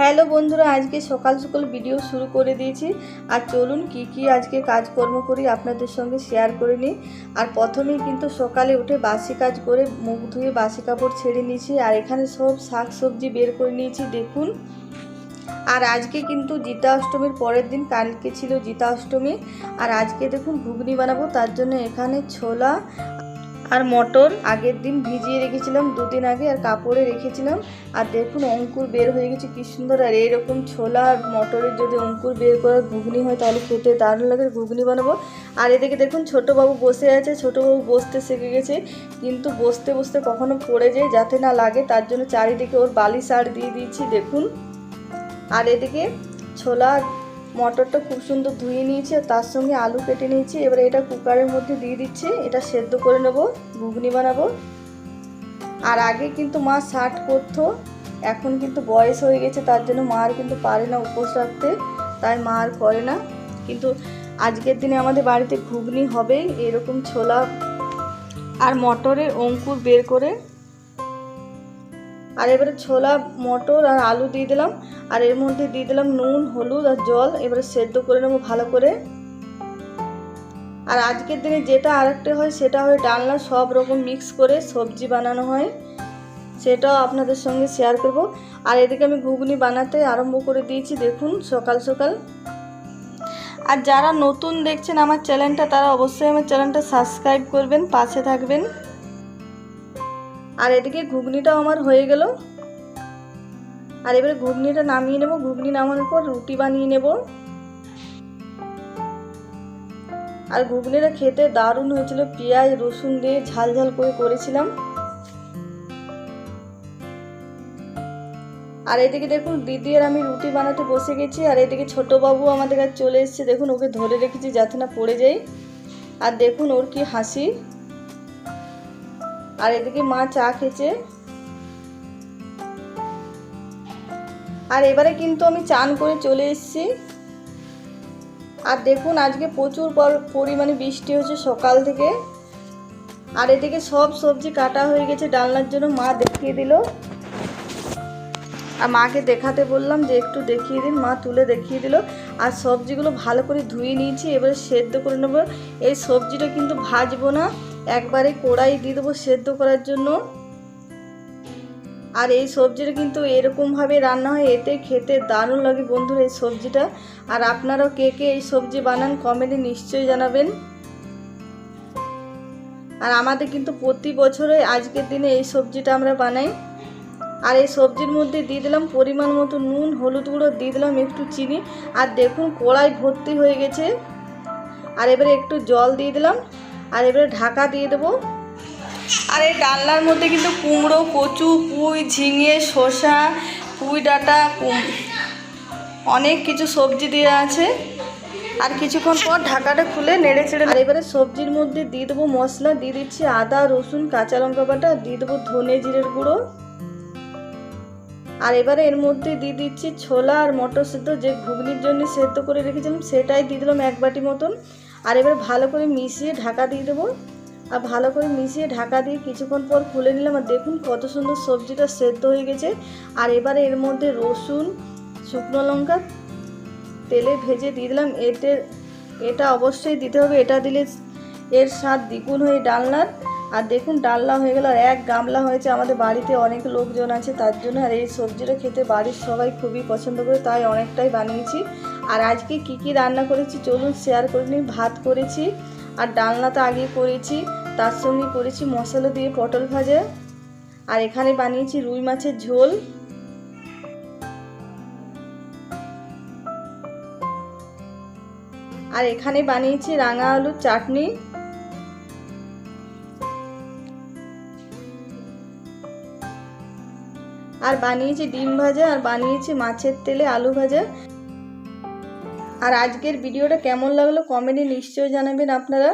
Hello বন্ধুরা, আজকে সকাল সকাল ভিডিও শুরু করে দিয়েছি। আর চলুন কি কি আজকে কাজকর্ম করি আপনাদের সঙ্গে শেয়ার করে নিই। আর প্রথমেই কিন্তু সকালে উঠে বাসি কাজ করে মুখ ধুয়ে বাসি কাপড় ছেড়ে নিয়েছি। আর এখানে সব শাক সবজি বের করে নিয়েছি, দেখুন। আর আজকে কিন্তু জিতা অষ্টমীর পরের দিন, কালকে ছিল জিতা অষ্টমী। আর আজকে দেখুন ঘুগনি বানাবো, তার জন্য এখানে ছোলা আর মটর আগের দিন ভিজিয়ে রেখেছিলাম, দুদিন আগে আর কাপড়ে রেখেছিলাম। আর দেখুন, অঙ্কুর বের হয়ে গেছে, কি সুন্দর। আর এরকম ছোলা আর মটরের যদি অঙ্কুর বের করার ঘুগনি হয়, তাহলে খেতে দারুণ লাগে, ঘুগনি বানাবো। আর এদিকে দেখুন, ছোটোবাবু বসে আছে, ছোটোবাবু বসতে শিখে গেছে। কিন্তু বসতে বসতে কখনো পড়ে যায়, যাতে না লাগে, তার জন্য চারিদিকে ওর বালি সার দিয়ে দিয়েছি, দেখুন। আর এদিকে ছোলা মটরটা খুব সুন্দর ধুয়ে নিয়েছি আর তার সঙ্গে আলু কেটে নিয়েছি। এবারে এটা কুকারের মধ্যে দিয়ে দিচ্ছি। এটা সেদ্ধ করে নেব, ঘুগনি বানাবো। আর আগে কিন্তু মা শার্ট করতো, এখন কিন্তু বয়স হয়ে গেছে, তার জন্য মা আর কিন্তু পারে না উপোস রাখতে, তাই মা আর করে না। কিন্তু আজকের দিনে আমাদের বাড়িতে ঘুগনি হবেই, এরকম ছোলা আর মটরের অঙ্কুর বের করে আর এবারে ছোলা, মটর আর আলু দিয়ে দিলাম। আর এর মধ্যে দিয়ে দিলাম নুন, হলুদ আর জল। এবারে সেদ্ধ করে নেব ভালো করে। আর আজকের দিনে যেটা আরেকটা হয়, সেটা হয় ডালনা। সব রকম মিক্স করে সবজি বানানো হয়। সেটাও আপনাদের সঙ্গে শেয়ার করব। আর এদিকে আমি ঘুগনি বানাতে আরম্ভ করে দিয়েছি, দেখুন, সকাল সকাল। আর যারা নতুন দেখছেন আমার চ্যানেলটা তারা অবশ্যই আমার চ্যানেলটা সাবস্ক্রাইব করবেন, পাশে থাকবেন। আর এদিকে ঘুগনিটাও আমার হয়ে গেল। আর এবারে ঘুগনিটা নামিয়ে নেব, ঘুগনি নামানোর পর রুটি বানিয়ে নেব। আর ঘুগনিটা খেতে দারুণ হয়েছিল, পেঁয়াজ, রসুন দিয়ে ঝাল ঝাল করে করেছিলাম। আর এদিকে দেখুন, দিদি আর আমি রুটি বানাতে বসে গেছি, আর এদিকে বাবু আমাদের কাছে চলে এসেছে। দেখুন, ওকে ধরে রেখেছি যাতে না পড়ে যাই আর দেখুন, ওর কি হাসি। আর এদিকে মা চা খেয়েছে। আর এবারে কিন্তু আমি চান করে চলে এসেছি। আর দেখুন, আজকে প্রচুর পরিমাণে বৃষ্টি হচ্ছে সকাল থেকে। আর এদিকে সব সবজি কাটা হয়ে গেছে, ডালনার জন্য মা দেখিয়ে দিল। আর মাকে দেখাতে বললাম যে একটু দেখিয়ে দিন, মা তুলে দেখিয়ে দিল। আর সবজিগুলো ভালো করে ধুয়ে নিয়েছি, এবারে সেদ্ধ করে নেব। এই সবজিটা কিন্তু ভাজবো না। একবারে কড়াই দিয়ে দেবো সেদ্ধ করার জন্য। আর এই সবজিটা কিন্তু এরকমভাবে রান্না হয়, এতে খেতে দারুণ লাগে বন্ধুরা এই সবজিটা। আর আপনারাও কে কে এই সবজি বানান কমেন্টে নিশ্চয়ই জানাবেন। আর আমাদের কিন্তু প্রতি বছরে আজকের দিনে এই সবজিটা আমরা বানাই। আর এই সবজির মধ্যে দিয়ে দিলাম পরিমাণ মতো নুন, হলুদ গুঁড়ো, দিয়ে দিলাম একটু চিনি। আর দেখুন কড়াই ভর্তি হয়ে গেছে। আর এবারে একটু জল দিয়ে দিলাম। আর এবারে ঢাকা দিয়ে দেবো। আর এই ডালনার মধ্যে কিন্তু কুমড়ো, কচু, পুঁই, ঝিঙে, শসা, পুঁই ডাঁটা অনেক কিছু সবজি দেওয়া আছে। আর কিছুক্ষণ পর ঢাকাটা খুলে নেড়ে চেড়ে আর এবারে সবজির মধ্যে দিয়ে দেবো মশলা, দিয়ে দিচ্ছি আদা, রসুন, কাঁচা লঙ্কা বাটা, দিয়ে দেবো ধনে জিরের গুঁড়ো। আর এবারে এর মধ্যে দিয়ে দিচ্ছি ছোলা আর মটর সেদ্ধ যে ঘুগনির জন্য সেদ্ধ করে রেখেছিলাম, সেটাই দিয়ে দিলাম এক বাটি মতন। আর এবার ভালো করে মিশিয়ে ঢাকা দিয়ে দেবো। আর ভালো করে মিশিয়ে ঢাকা দিয়ে কিছুক্ষণ পর খুলে নিলাম। আর দেখুন কত সুন্দর সবজিটা সেদ্ধ হয়ে গেছে। আর এবারে এর মধ্যে রসুন, শুকনো লঙ্কা তেলে ভেজে দিয়ে দিলাম। এতে, এটা অবশ্যই দিতে হবে। এটা দিলে এর স্বাদ দ্বিগুণ হয়ে ডালনার। আর দেখুন, ডালনা হয়ে গেল আর এক গামলা হয়েছে। আমাদের বাড়িতে অনেক লোকজন আছে, তার জন্য আর এই সবজিটা খেতে বাড়ির সবাই খুবই পছন্দ করে, তাই অনেকটাই বানিয়েছি। আর আজকে কি কি রান্না করেছি চলুন শেয়ার করে নিই। ভাত করেছি, আর ডালনা তো আগে করেছি, তার সঙ্গে করেছি মশলা দিয়ে পটল ভাজা। আর এখানে বানিয়েছি রুই মাছের ঝোল। আর এখানে বানিয়েছি রাঙা আলুর চাটনি। আর বানিয়েছি ডিম ভাজা আর বানিয়েছি মাছের তেলে আলু ভাজা। আর আজকের ভিডিওটা কেমন লাগল কমেন্টে নিশ্চয়ই জানাবেন আপনারা।